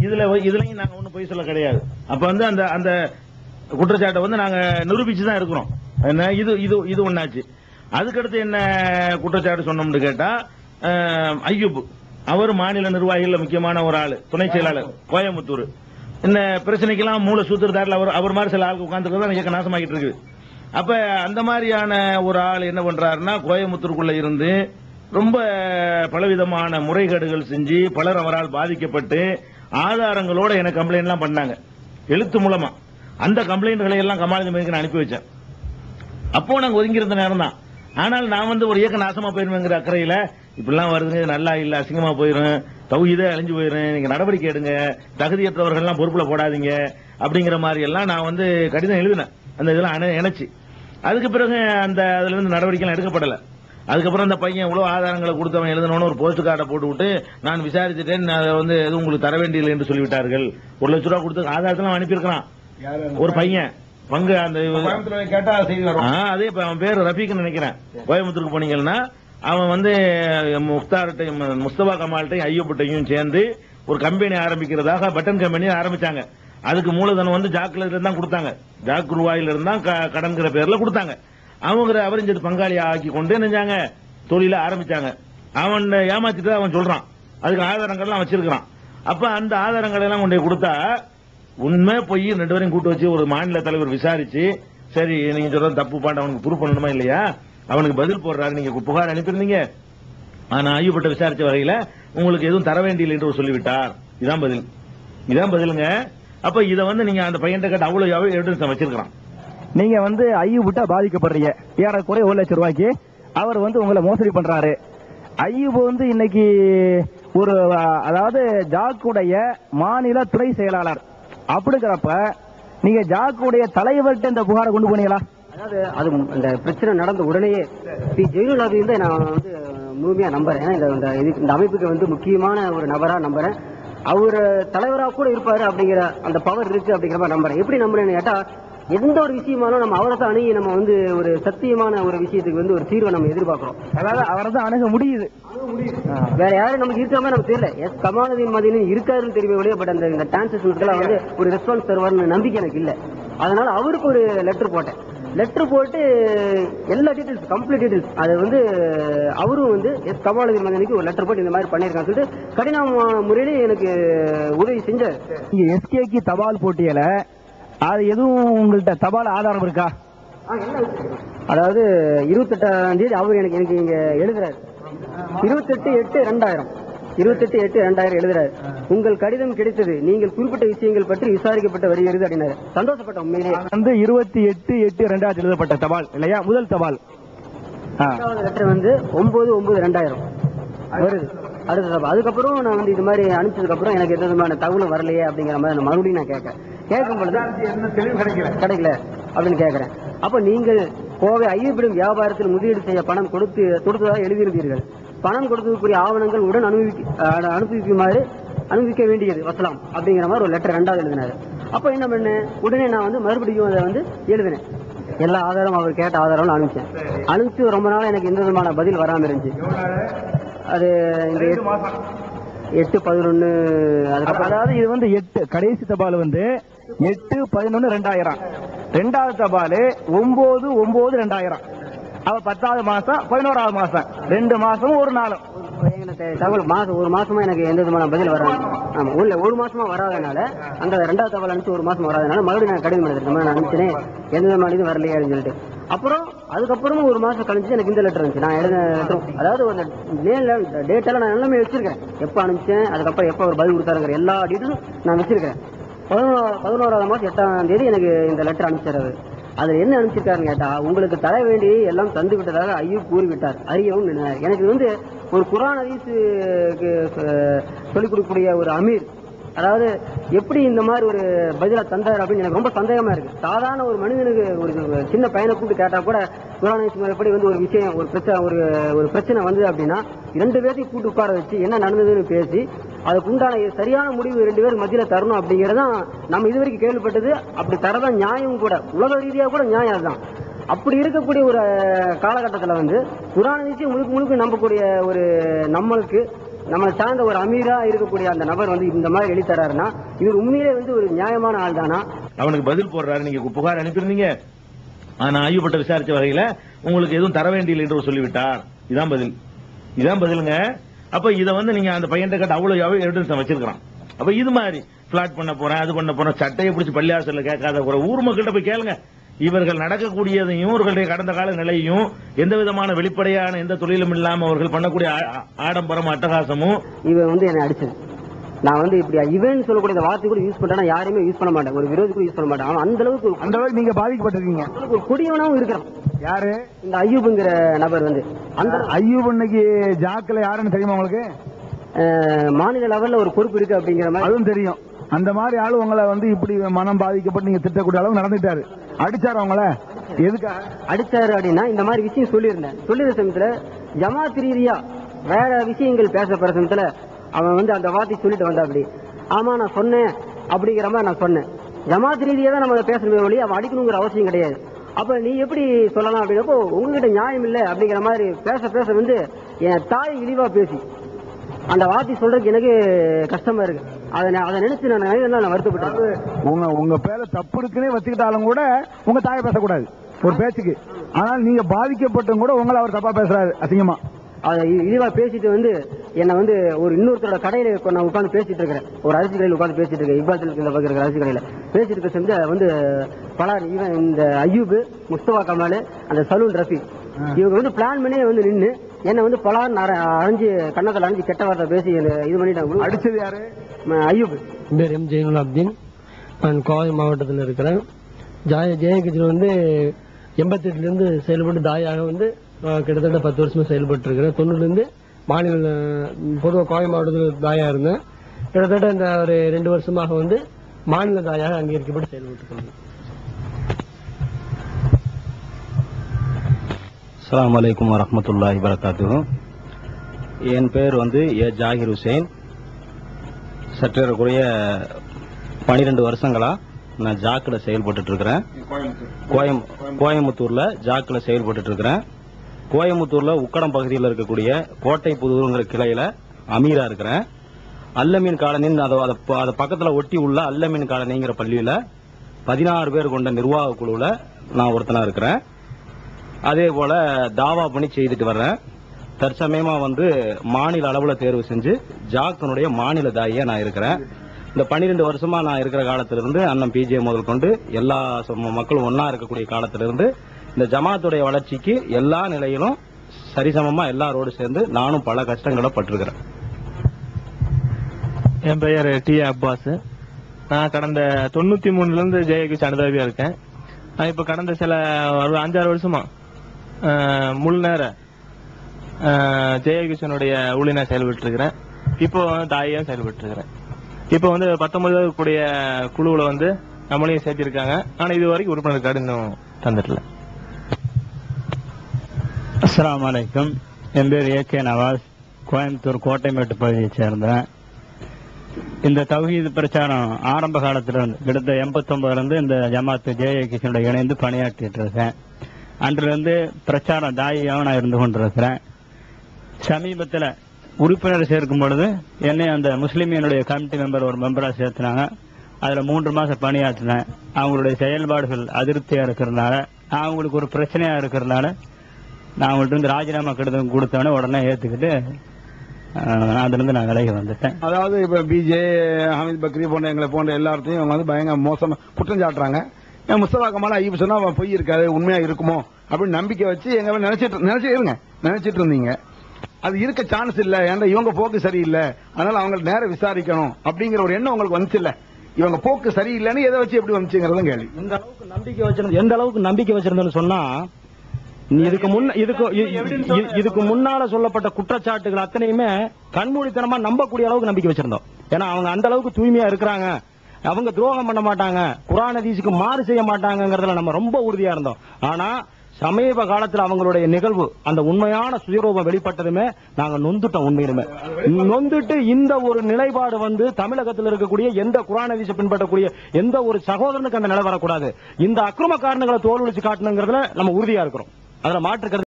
இதுல இதுலயும் நாங்க ஒன்றும் பொய் சொல்ல கிடையாது. அப்ப வந்து அந்த அந்த குற்றச்சாட்டை வந்து நாங்க நிரூபிச்சு தான் இருக்கிறோம் என்ன இது இது இது ஒண்ணாச்சு. அதுக்கடுத்து என்ன குற்றச்சாட்டு சொன்னோம்னு கேட்டா அஹ், ஐயூப். அவர் மாநில நிர்வாகிகள் முக்கியமான ஒரு ஆள் துணை செயலாளர் கோயம்புத்தூர். இந்த பிரச்சனைக்கெல்லாம் மூல சூத்திரதாரில் அவர் அவர் மாதிரி சில ஆளுக்கு உட்காந்துருக்கிறதா இயக்க நாசமாகிட்டு இருக்குது அப்ப அந்த மாதிரியான ஒரு ஆள் என்ன பண்றாருன்னா கோயம்புத்தூருக்குள்ள இருந்து ரொம்ப பலவிதமான முறைகேடுகள் செஞ்சு பலர் அவரால் பாதிக்கப்பட்டு ஆதாரங்களோட எனக்கு கம்ப்ளைண்ட் எல்லாம் பண்ணாங்க. எழுத்து மூலமா. அந்த கம்ப்ளைண்ட்களை எல்லாம் கமாலிதமைக்கு நான் அனுப்பி வச்சேன். அப்போ நாங்க ஒதுங்கி இருந்த நேரம் தான். ஆனால் நான் வந்து ஒரு இயக்க நாசமா போயிருவேங்கிற அக்கறையில இப்படிலாம் வருதுங்க நல்லா இல்ல அசிங்கமா போயிரும் தகுதியே அழிஞ்சு போயிரும் நீங்க நடவடிக்கை எடுங்க தகுதியற்றவர்கள் எல்லாம் பொறுப்புல போடாதீங்க அப்படிங்கிற மாதிரி எல்லாம் நான் வந்து கடிதம் எழுதினேன். அந்த இதெல்லாம் இணைச்சு. அதுக்கு பிறகு அந்த அதுல இருந்து நடவடிக்கை எல்லாம் அதுக்கப்புறம் அந்த பையன் இவ்வளவு ஆதாரங்களை கொடுத்தவன் எழுதணும்னு ஒரு போஸ்ட் கார்டை போட்டு விட்டு நான் விசாரிச்சுட்டேன் அதை வந்து எதுவும் உங்களுக்கு தர வேண்டியதில்லை என்று சொல்லிவிட்டார்கள். ஒரு லட்ச ரூபா கொடுத்து ஆதாரத்தெல்லாம் அனுப்பியிருக்கிறான். ஒரு பையன். பங்கு அந்த கேட்டா அதே இப்ப அவன் பேர் ரஃபீக்னு நினைக்கிறேன். கோயம்புத்தூருக்கு போனீங்கன்னா அவன் வந்து முக்தார்ட்டையும் முஸ்தபா கமால்ட்டையும் ஐயப்பட்டையும் சேர்ந்து ஒரு கம்பெனி ஆரம்பிக்கிறதாக பட்டன் கம்பெனி ஆரம்பிச்சாங்க. அதுக்கு மூலதனம் வந்து ஜாக்ல இருந்து தான் கொடுத்தாங்க. ஜாக் ரூபாயில இருந்தா கடன்கிற பேர்ல கொடுத்தாங்க. அவங்க அவரும் சேர்த்து பங்காளியா ஆக்கி கொண்டு நினைஞ்சாங்க தொழில ஆரம்பிச்சாங்க. அவன் ஏமாத்திட்டு அவன் சொல்றான். அதுக்கு ஆதாரங்கள்லாம் வச்சிருக்கிறான். அப்ப அந்த ஆதாரங்களை எல்லாம் கொண்டு போய் கொடுத்தா உண்மை பொய் ரெண்டு பேரையும் கூட்டு வச்சு ஒரு மாநில தலைவர் விசாரிச்சு சரி நீங்க சொல்ற தப்பு பாட்டு அவனுக்கு ப்ரூவ் பண்ணணுமா இல்லையா? அவனுக்கு பதில் போடுறாரு நீங்க புகார் அனுப்பியிருந்தீங்க. ஆனா ஐயப்பட்ட விசாரிச்ச வகையில உங்களுக்கு எதுவும் தர வேண்டியதில்லை என்று சொல்லிவிட்டார். இதான் பதில். இதான் பதிலுங்க. அப்ப இதை வந்து நீங்க அந்த பையன் கேட்ட அவ்வளவு எவிடன்ஸ் வச்சிருக்கான் நீங்க வந்து ஐயூப்ட்ட பாதிக்கப்படுறீங்க. ஏறக்குறைய ஒரு லட்சம் ரூபாய்க்கு அவர் வந்து உங்களை மோசடி பண்றாரு. ஐயூப் வந்து இன்னைக்கு ஒரு அதாவது ஜாக்குடைய மாநில துறை செயலாளர். அப்படிங்கிறப்ப நீங்க ஜாக்குடைய தலைவர்கிட்ட இந்த புகாரை கொண்டு போனீங்களா? அதாவது அது இந்த பிரச்சனை நடந்த உடனேயே பி. ஜெயலலிதா வந்து நான் வந்து முழுமையா நம்புறேன். இந்த இந்த இதுக்கு- இந்த அமைப்புக்கு வந்து முக்கியமான ஒரு நபரா நம்புறேன். அவர் தலைவரா கூட இருப்பாரு அப்படிங்கிற அந்த பவர் இருக்கு அப்படிங்கிற மாதிரி நம்புறேன். எப்படி நம்புறேன்னு கேட்டா எந்த ஒரு விஷயமாலும் நம்ம அவரை தான் அணுகி நம்ம வந்து ஒரு சத்தியமான ஒரு விஷயத்துக்கு வந்து ஒரு தீர்வை நம்ம எதிர்பார்க்கிறோம். அதாவது அவரை தான் அணுக முடியுது. வேற யாரும் நமக்கு இருக்கிற மாதிரி நமக்கு தெரியல. எஸ் கமாலுதீன் மதியனும் இருக்காருன்னு தெரியவே பட் அந்த இந்த டிரான்சாக்ஷன்ஸ்க்கெல்லாம் வந்து ஒரு ரெஸ்பான்ஸ் தருவார்னு நம்பிக்கை எனக்கு இல்ல. அதனால அவருக்கு ஒரு லெட்டர் போட்டேன். லெட்டர் போட்டு எல்லா டீடைல்ஸ் கம்ப்ளீட் டீடைல்ஸ் அது வந்து அவரும் வந்து எஸ் கமாலுதீன் மதியனுக்கு ஒரு லெட்டர் போட்டு இந்த மாதிரி பண்ணியிருக்கான்னு சொல்லிட்டு கடினமான முறையிலே எனக்கு உதவி செஞ்சார். எஸ்கேக்கு தபால் போட்டியல அது எதுவும் உங்கள்ட்ட தபால் ஆதாரம் இருக்கா? அதாவது இருபத்தெட்டாம் தேதி அவர் எனக்கு எனக்கு இங்க எழுதுறாரு. இருபத்தெட்டு எட்டு ரெண்டாயிரம். இருபத்தெட்டு எட்டு ரெண்டாயிரம் எழுதுறாரு. உங்கள் கடிதம் கிடைத்தது. நீங்கள் குறிப்பிட்ட விஷயங்கள் பற்றி விசாரிக்கப்பட்டு வருகிறது அப்படின்னாரு. சந்தோஷப்பட்ட உண்மையிலே வந்து இருபத்தி எட்டு எட்டு ரெண்டாயிரத்தி எழுதப்பட்ட தபால் இல்லையா? முதல் தபால். லெட்டர் வந்து ஒன்பது ஒன்பது ரெண்டாயிரம். வருது. அடுத்த தபா அதுக்கப்புறம் நான் வந்து இது மாதிரி அனுப்பிச்சதுக்கு அப்புறம் எனக்கு எந்த விதமான தகவலும் வரலையே அப்படிங்கிற மாதிரி நான் மறுபடியும் நான் கேட்கறேன். கேட்கும் பொழுது என்ன தெளிவு கிடைக்கல. கிடைக்கல அப்படின்னு கேட்கிறேன். அப்ப நீங்கள் கோவை ஐயப்பிடும் வியாபாரத்தில் முதலீடு செய்ய பணம் கொடுத்து கொடுத்ததாக எழுதியிருந்தீர்கள் பணம் கொடுத்ததுக்குரிய ஆவணங்கள் உடன் அனுபவி அஹ் அனுபவிக்குமாறு அனுபவிக்க வேண்டியது வசலாம் அப்படிங்கிற மாதிரி ஒரு லெட்டர் ரெண்டாவது எழுதினாரு. அப்ப என்ன பண்ணேன்? உடனே நான் வந்து மறுபடியும் அதை வந்து எழுதினேன். எல்லா ஆதாரம் அவர் கேட்ட ஆதாரம் அனுப்பிச்சேன். அனுப்பிச்சு ரொம்ப நாள் எனக்கு எந்த விதமான பதில் வராம இருந்துச்சு. அது இந்த எட்டு- பதினொன்னு அதாவது இது வந்து எட்டு கடைசி தபால் வந்து எட்டு பதினொன்னு ரெண்டாயிரம். ரெண்டாவது தபால் ஒன்பது ஒன்பது ரெண்டாயிரம். அப்ப பத்தாவது மாசம் பதினோராவது மாசம். ரெண்டு மாசம் ஒரு நாளும். தகவல் மாசம் ஒரு மாசமா எனக்கு எந்த விதமான பதில் வராது. ஆமா உள்ள ஒரு மாசமா வராதனால அந்த ரெண்டாவது தகவல் அனுப்பிச்சு ஒரு மாசம் வராதனால மறுபடியும் நான் கடிதம் எழுதிருக்கேன் நான் அனுப்பிச்சேன் எந்த விதமான இதுவும் வரலையே அப்படின்னு சொல்லிட்டு. அப்புறம் அதுக்கப்புறமும் ஒரு மாதம் கழிச்சு எனக்கு இந்த லெட்டர் இருந்துச்சு. நான் எழுத லெட்டரும் அதாவது ஒரு நேரில் டேட்டெல்லாம் நான் எல்லாமே வச்சிருக்கேன். எப்போ அனுப்பிச்சேன் அதுக்கப்புறம் எப்போ அவர் பதில் கொடுத்தாருங்கிற எல்லா டீட்டெயிலும் நான் வச்சிருக்கேன். பதினோரா பதினோராவது மாதம் எட்டாம் தேதி எனக்கு இந்த லெட்டர் அனுப்பிச்சார் அதில் என்ன அனுப்பிச்சிருக்காருன்னு கேட்டால் உங்களுக்கு தர வேண்டிய எல்லாம் தந்து விட்டதாக ஐயோ கூறிவிட்டார். அறியவும் எனக்கு வந்து ஒரு குரான் ஹதீஸுக்கு சொல்லிக் கொடுக்கக்கூடிய ஒரு அமீர். அதாவது எப்படி இந்த மாதிரி ஒரு பதிலாக தந்தார் அப்படின்னு எனக்கு ரொம்ப சந்தேகமாக இருக்குது சாதாரண ஒரு மனிதனுக்கு ஒரு சின்ன பையனை கூப்பிட்டு கேட்டால் கூட குரான் ஹதீஸ் முறைப்படி வந்து ஒரு விஷயம் ஒரு பிரச்சனை ஒரு ஒரு பிரச்சனை வந்தது அப்படின்னா ரெண்டு பேர்த்தையும் கூட்டு உட்கார வச்சு என்ன நடந்ததுன்னு பேசி அதுக்கு உண்டான சரியான முடிவு ரெண்டு பேரும் மத்தியில் தரணும் அப்படிங்கிறதான் நம்ம இதுவரைக்கும் கேள்விப்பட்டது. அப்படி தரதான் நியாயம் கூட. உலக ரீதியாக கூட நியாயம் அதுதான். அப்படி இருக்கக்கூடிய ஒரு காலகட்டத்தில் வந்து குரான விஷயம் முழுக்க முழுக்க நம்பக்கூடிய ஒரு நம்மளுக்கு நம்மளை சார்ந்த ஒரு அமீரா இருக்கக்கூடிய அந்த நபர் வந்து இந்த மாதிரி எழுதி இவர் உண்மையிலே வந்து ஒரு நியாயமான ஆள் தானா? அவனுக்கு பதில் போடுறாரு நீங்க புகார் அனுப்பியிருந்தீங்க. ஆனா ஆய்வுப்பட்ட விசாரிச்ச வகையில உங்களுக்கு எதுவும் தர வேண்டியதில்லை என்று சொல்லிவிட்டார். இதான் பதில். இதான் பதிலுங்க. அப்ப இத வந்து நீங்க அந்த பையன் கிட்ட அவ்வளவு எவிடன்ஸ் வச்சிருக்கான் அப்ப இது மாதிரி பிளாட் பண்ண போறேன் அது பண்ண போறேன் சட்டையை பிடிச்சி பள்ளியாசல்ல கேட்காத ஒரு ஊர் மக்கள்கிட்ட போய் கேளுங்க. இவர்கள் நடக்கக்கூடியதையும் இவர்களுடைய கடந்த கால நிலையும் எந்த விதமான வெளிப்படையான எந்த தொழிலும் இல்லாம அவர்கள் பண்ணக்கூடிய ஆடம்பரம் அட்டகாசமும் இவன் வந்து என்னை அடிச்சது நான் வந்து இப்படி இவன் சொல்லக்கூடிய இந்த வார்த்தை கூட யூஸ் பண்றேன்னா யாரையுமே யூஸ் பண்ண மாட்டேன். ஒரு விரோதி கூட யூஸ் பண்ண மாட்டேன். அவன் அந்த அளவுக்கு அந்த அளவுக்கு நீங்க பாதிக்கப்பட்டிருக்கீங்க. ஒரு கொடியவனாவும் இருக்கிறான். யாரு? இந்த ஐயூப்ங்கிற நபர் வந்து. அந்த ஐயூப் இன்னைக்கு ஜாக்கில் யாருன்னு தெரியுமா உங்களுக்கு? மாநில லெவல்ல ஒரு பொறுப்பு இருக்கு அப்படிங்கிற மாதிரி அதுவும் தெரியும். அந்த மாதிரி ஆளு உங்களை வந்து இப்படி மனம் பாதிக்கப்பட்டு நீங்க திட்டக்கூடிய அளவு நடந்துட்டாரு. அடிச்சாரு அவங்கள எதுக்காக? அடிச்சாரு அப்படின்னா இந்த மாதிரி விஷயம் சொல்லியிருந்தேன். சொல்லியிருந்த சமயத்துல ஜமாத் ரீதியா வேற விஷயங்கள் பேசப்படுற சமயத்துல அவன் வந்து அந்த வார்த்தை சொல்லிட்டு வந்தா அப்படி ஆமா நான் சொன்னேன் அப்படிங்கிற மாதிரி நான் சொன்னேன். ஜமாத் ரீதியா தான் நம்ம பேசணுமே ஒழி அவன் அடிக்கணுங்கிற அவசியம் கிடையாது. அப்ப நீ எப்படி சொல்லலாம் அப்படின்னப்போ உங்ககிட்ட நியாயம் இல்லை அப்படிங்கிற மாதிரி பேச பேச வந்து என் தாய் இழிவா பேசி அந்த வார்த்தை சொல்றதுக்கு எனக்கு கஷ்டமா இருக்கு. அதை அதை நினைச்சு நான் நான் வருத்தப்பட்டேன். உங்க உங்க பேர தப்பு இருக்குன்னே வச்சுக்கிட்டாலும் கூட உங்க தாயை பேசக்கூடாது. ஒரு பேச்சுக்கு. ஆனால் நீங்க பாதிக்கப்பட்டும் கூட உங்களை அவர் தப்பா பேசுறாரு. அசிங்கமா. அதை இ- இழிவா பேசிட்டு வந்து என்னை வந்து ஒரு இன்னொருத்தரோட கடையில இப்ப நான் உட்காந்து பேசிட்டு இருக்கிறேன். ஒரு அரிசி கடையில் உட்காந்து பேசிட்டு இருக்கேன். இந்த பக்கம் இருக்கிற அரிசி கடையில. பேசிட்டு இருக்க செஞ்ச வந்து பல இவன் இந்த ஐயூப் முஸ்தபா கமால் அந்த சலூன் ரஃபி. இவங்க வந்து பிளான் பண்ணி வந்து நின்னு என்னை வந்து பலார் அரைஞ்சு கண்ணத்தில் அரைஞ்சு கெட்ட வார்த்தை பேசி இது பண்ணிட்டாங்க. அடிச்சது யாரு? ஐயூப். என் பேர் எம் ஜெயினுல் அப்தீன் நான் கோவை மாவட்டத்தில் இருக்கிறேன். ஜாய ஜெயகிஜன் வந்து எண்பத்தெட்டுலேருந்து செயல்பட்டு தாயாக வந்து கிட்டத்தட்ட பத்து வருஷமா செயல்பட்டு இருக்கிறேன் தொண்ணூறுலேருந்து மாநில பொதுவாக கோவை மாவட்டத்தில் தாயா இருந்தேன். கிட்டத்தட்ட இந்த ஒரு ரெண்டு வருஷமாக வந்து மாநில தாயாக அங்கீகரிக்கப்பட்டு செயல்பட்டு இருக்கிறேன் அஸ்ஸலாமு அலைக்கும் வரஹ்மத்துல்லாஹி வரகாத்துஹு என் பேர் வந்து ஏ ஜாகிர் ஹுசைன். சற்றேறக்குறைய பனிரெண்டு வருஷங்களா நான் ஜாக்கில் செயல்பட்டு இருக்கிறேன் கோயம் கோயம்புத்தூர்ல ஜாக்கில் செயல்பட்டு இருக்கிறேன் கோயம்புத்தூர்ல உக்கடம் பகுதியில் இருக்கக்கூடிய கோட்டை புதூருங்கிற கிளையில அமீரா இருக்கிறேன். அல்லமீன் காலனின்னு அதை அதை அதை ஒட்டி உள்ள அல்லமீன் காலனிங்கிற பள்ளியில பதினாறு பேர் கொண்ட நிர்வாக குழுவில் நான் ஒருத்தனா இருக்கிறேன். அதே போல தாவா பண்ணி செய்துட்டு வர்றேன். தற்சமயமா வந்து மாநில அளவுல தேர்வு செஞ்சு ஜாக்கனுடைய மாநில தாயியா நான் இருக்கிறேன். இந்த 12 வருஷமா நான் இருக்கிற காலத்திலிருந்து அண்ணன் பிஜே முதல் கொண்டு எல்லா மக்களும் ஒன்னா இருக்கக்கூடிய காலத்திலிருந்து இந்த ஜமாத்துடைய வளர்ச்சிக்கு எல்லா நிலையிலும் சரிசமமா எல்லாரோடு சேர்ந்து நானும் பல கஷ்டங்களை பட்டிருக்கிறேன். என் பெயர் டி. அப்பாஸ். நான் கடந்த தொண்ணூத்தி மூணுல இருந்து ஜெயகிஷ் அனுதாபியா இருக்கேன். நான் இப்ப கடந்த சில ஒரு அஞ்சாறு வருஷமா முழு நேர ஜெயகிஷனுடைய ஊழியனா செயல்பட்டு இருக்கிறேன் இப்போ தாயா செயல்பட்டு இருக்கிறேன் இப்போ வந்து பத்தொன்பது கூடிய குழுவில் வந்து நம்மளையும் சேர்த்திருக்காங்க. ஆனால் இது வரைக்கும் உறுப்பினர் கார்டு இன்னும் தந்துடல அஸ்லாம் அலைக்கும். என் பேர் ஏ கே நவாஸ். கோயம்புத்தூர் கோட்டைமேட்டு பகுதியை சேர்ந்தேன். இந்த தௌஹீத் பிரச்சாரம் ஆரம்ப காலத்தில் இருந்து கிட்டத்தட்ட எண்பத்தொன்பதுலேருந்து இந்த ஜமாத்து ஜெய கிஷனோட இணைந்து பணியாற்றிட்டு இருக்கேன். அன்றிலிருந்து பிரச்சாரம் தாயியாவும் நான் இருந்து கொண்டிருக்கிறேன். சமீபத்தில் உறுப்பினர் சேர்க்கும் பொழுது என்னை அந்த முஸ்லீமியனுடைய கமிட்டி மெம்பர் ஒரு மெம்பராக சேர்த்துனாங்க. அதில் மூன்று மாதம் பணியாற்றினேன். அவங்களுடைய செயல்பாடுகள் அதிருப்தியாக இருக்கிறதுனால அவங்களுக்கு ஒரு பிரச்சனையாக இருக்கிறதுனால நான் அவங்கள்ட்ட இருந்து ராஜினாமா கடிதம் கொடுத்தவொடனே உடனே ஏற்றுக்கிட்டு அதுலேருந்து நான் விலகி வந்துட்டேன். அதாவது இப்போ பிஜே ஹமீத் பக்ரி போன்ற எங்களை போன்ற எல்லாத்தையும் வந்து பயங்கர மோசமாக குற்றம் சாட்டுறாங்க. ஏன் முஸ்தபா கமால் ஐயப் சொன்னால் அவன் பொய் இருக்காது உண்மையாக இருக்குமோ அப்படின்னு நம்பிக்கை வச்சு எங்களை நினைச்சிட்டு நினைச்சிருங்க நினைச்சிட்டு இருந்தீங்க. அது இருக்க சான்ஸ் இல்ல. ஏன்டா இவங்க போக்கு சரியில்லை. அதனால அவங்க நேரம் விசாரிக்கணும் அப்படிங்கிற ஒரு எண்ணம் உங்களுக்கு வந்துச்சு இல்ல? இவங்க போக்கு சரியில்லைன்னு எதை வச்சு எப்படி வந்துச்சுங்கிறதும் கேள்வி. இந்த அளவுக்கு நம்பிக்கை வச்சிருந்த எந்த அளவுக்கு நம்பிக்கை வச்சிருந்தேன்னு சொன்னா நீ இதுக்கு முன்ன இதுக்கு இதுக்கு முன்னால சொல்லப்பட்ட குற்றச்சாட்டுகள் அத்தனையுமே கண்மூடித்தனமா நம்பக்கூடிய அளவுக்கு நம்பிக்கை வச்சிருந்தோம். ஏன்னா அவங்க அந்த அளவுக்கு தூய்மையா இருக்கிறாங்க. அவங்க துரோகம் பண்ண மாட்டாங்க. குரான் ஹதீஸுக்கு மாறு செய்ய மாட்டாங்கங்கறதுல நம்ம ரொம்ப உறுதியா இருந்தோம். ஆனா சமீப காலத்தில் அவங்களுடைய நிகழ்வு அந்த உண்மையான சுயரூபம் வெளிப்பட்டதுமே நாங்க நொந்துட்டோம் உண்மையிலுமே. நொந்துட்டு இந்த ஒரு நிலைப்பாடு வந்து தமிழகத்தில் இருக்கக்கூடிய எந்த குரான வீச பின்பற்றக்கூடிய எந்த ஒரு சகோதரனுக்கு அந்த நிலை வரக்கூடாது. இந்த அக்கிரம காரணங்களை தோல்விச்சு காட்டணுங்கிறதுல நம்ம உறுதியா இருக்கிறோம். அதுல மாற்று கருத்து